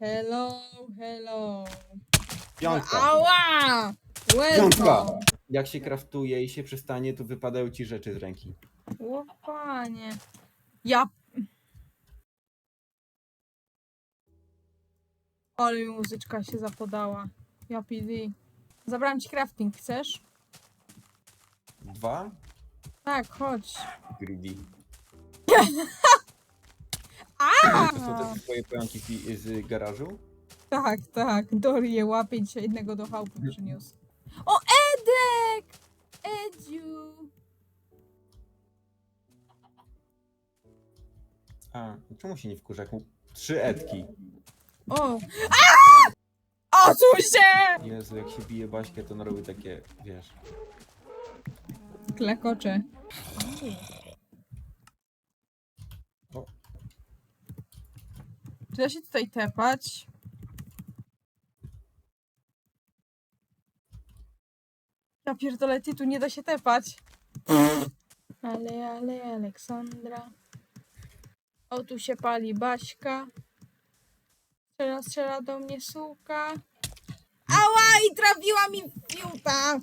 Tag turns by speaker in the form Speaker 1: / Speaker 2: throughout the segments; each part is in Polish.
Speaker 1: Hello, hello.
Speaker 2: Piątka.
Speaker 1: Ała!
Speaker 2: Piątka.
Speaker 1: Welcome.
Speaker 2: Jak się kraftuje i się przestanie, to wypadają ci rzeczy z ręki.
Speaker 1: O panie. Ja... Ale mi muzyczka się zapodała. Ja PD. Zabrałam ci crafting, chcesz?
Speaker 2: Dwa?
Speaker 1: Tak, chodź.
Speaker 2: Greedy.
Speaker 1: A!
Speaker 2: To są te twoje pająki fi- z garażu?
Speaker 1: Tak, tak. Dory je łapie dzisiaj jednego do chałupy przyniósł. O, Edek! Edziu!
Speaker 2: A, czemu się nie wkurza? Jak mu... Trzy etki.
Speaker 1: O! A! Odsuń się!
Speaker 2: Jezu, jak się bije Baśkę, to on robi takie, wiesz...
Speaker 1: Klekocze. Czy da się tutaj tepać? Ja pierdolę, ty tu nie da się tepać. Ale, ale, Aleksandra. O, tu się pali Baśka. Strzela, strzela do mnie suka. Ała, i trafiła mi fiuta!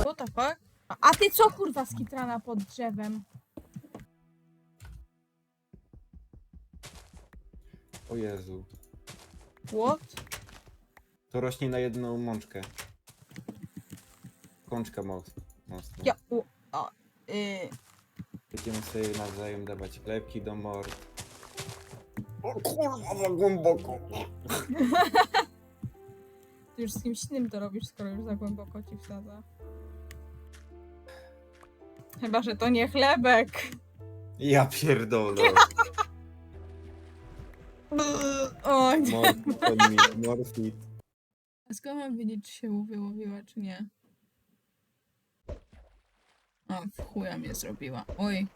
Speaker 1: What the fuck? A ty co kurwa skitrana pod drzewem?
Speaker 2: O Jezu.
Speaker 1: What?
Speaker 2: To rośnie na jedną mączkę. Kączka moc, mocno.
Speaker 1: Ja, o, a, y,
Speaker 2: Będziemy sobie nawzajem dawać chlebki do mord. O kurwa, za głęboko.
Speaker 1: ty już z kimś innym to robisz, skoro już za głęboko ci wsadza. Chyba, że to nie chlebek.
Speaker 2: Ja pierdolę.
Speaker 1: O nie.
Speaker 2: Morfit, morfit.
Speaker 1: A skąd mam wiedzieć, czy się wyłowiła, czy nie? O, w chuja mnie zrobiła. Oj.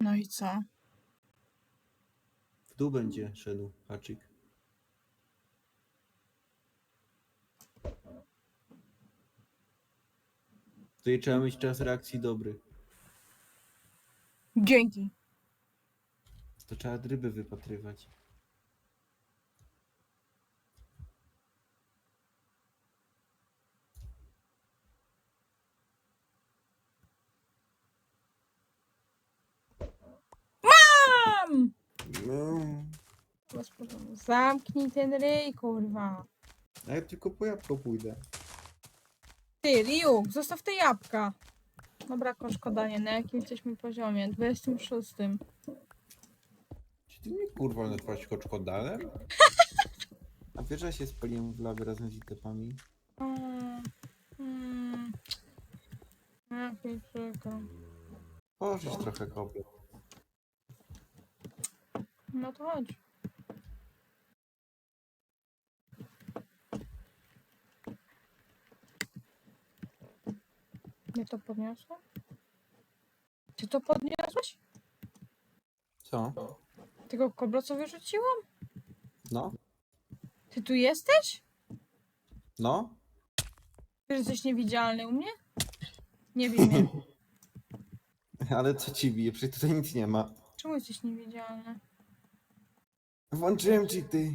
Speaker 1: No i co?
Speaker 2: W dół będzie szedł haczyk. Tutaj trzeba mieć czas reakcji dobry.
Speaker 1: Dzięki.
Speaker 2: To trzeba ryby wypatrywać.
Speaker 1: Mam!
Speaker 2: No.
Speaker 1: Zamknij ten ryj, kurwa.
Speaker 2: A ja tylko po jabłko pójdę.
Speaker 1: Ty, Liu, zostaw te jabłka. Dobra, koszkodanie, na jakim jesteśmy poziomie? 26.
Speaker 2: Czy ty mnie kurwa nazwać koczkodalem? A wiesz, że ja się spaliłem w lawie razem z itepami?
Speaker 1: Mm, mm. Jak mi przykro.
Speaker 2: Pożyć trochę koblet.
Speaker 1: No to chodź. Nie to podniosło? Ty to podniosłeś?
Speaker 2: Co?
Speaker 1: Tego kobra co wyrzuciłam?
Speaker 2: No?
Speaker 1: Ty tu jesteś?
Speaker 2: No?
Speaker 1: Ty jesteś niewidzialny u mnie? Nie wiem mnie.
Speaker 2: Ale co ci bije? Przecież tutaj nic nie ma.
Speaker 1: Czemu jesteś niewidzialny?
Speaker 2: Włączyłem ci ty.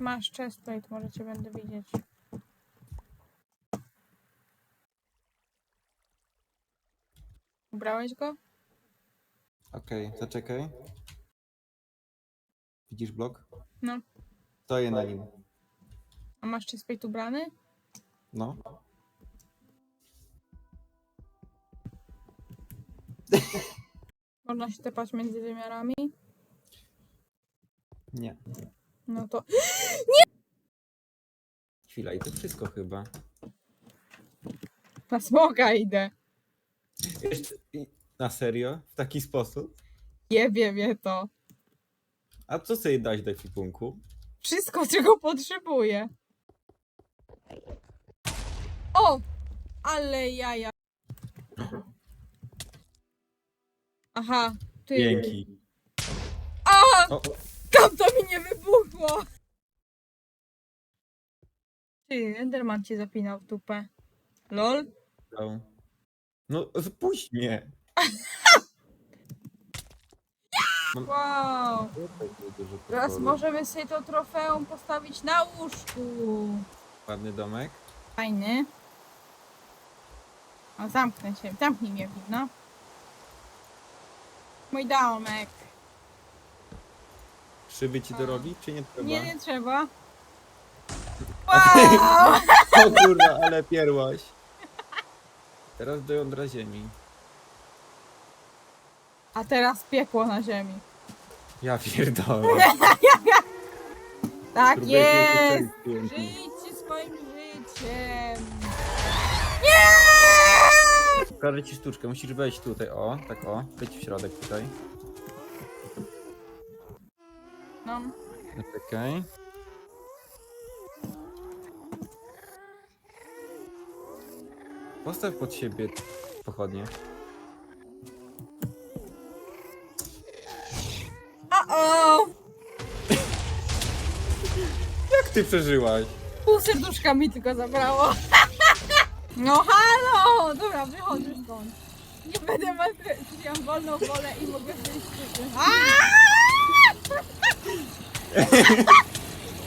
Speaker 1: Masz chestplate, może cię będę widzieć. Ubrałeś go?
Speaker 2: Okej, zaczekaj. Widzisz blok?
Speaker 1: No.
Speaker 2: Stoję na nim.
Speaker 1: A masz chestplate ubrany?
Speaker 2: No.
Speaker 1: Można się tepać między wymiarami?
Speaker 2: Nie.
Speaker 1: No to...
Speaker 2: Chwila, i to wszystko chyba.
Speaker 1: Na smoga idę.
Speaker 2: Jeszcze... Na serio? W taki sposób?
Speaker 1: Jebie mnie to.
Speaker 2: A co sobie dać do ekwipunku?
Speaker 1: Wszystko, czego potrzebuję. O! Ale jaja. Aha. Ty.
Speaker 2: Dzięki.
Speaker 1: A!
Speaker 2: O, o,
Speaker 1: Tam to mi nie wybuchło! Ty, Enderman cię zapinał w dupę. Lol.
Speaker 2: No spuść mnie.
Speaker 1: Wow. Teraz możemy sobie to trofeum postawić na łóżku.
Speaker 2: Ładny domek.
Speaker 1: Fajny. O, zamknę się. Zamknij mnie, no. Mój domek.
Speaker 2: Szyby ci dorobić, czy nie trzeba?
Speaker 1: Nie, nie trzeba. Wow!
Speaker 2: O kurwa, ale pierłaś. Teraz do jądra ziemi.
Speaker 1: A teraz piekło na ziemi.
Speaker 2: Ja pierdolę.
Speaker 1: Tak
Speaker 2: Próbuję
Speaker 1: jest!
Speaker 2: się przejść, pięknie.
Speaker 1: Żyjcie swoim życiem.
Speaker 2: Pokażę ci sztuczkę, musisz wejść tutaj, o, tak o, wejdź w środek tutaj.
Speaker 1: No.
Speaker 2: Czekaj. Postaw pod siebie pochodnie.
Speaker 1: O-o!
Speaker 2: Jak ty przeżyłaś?
Speaker 1: Pół serduszka mi tylko zabrało. No halo! Dobra, wychodzę stąd. Nie będę. Mam wolną wolę i mogę wyjść. Aaaa!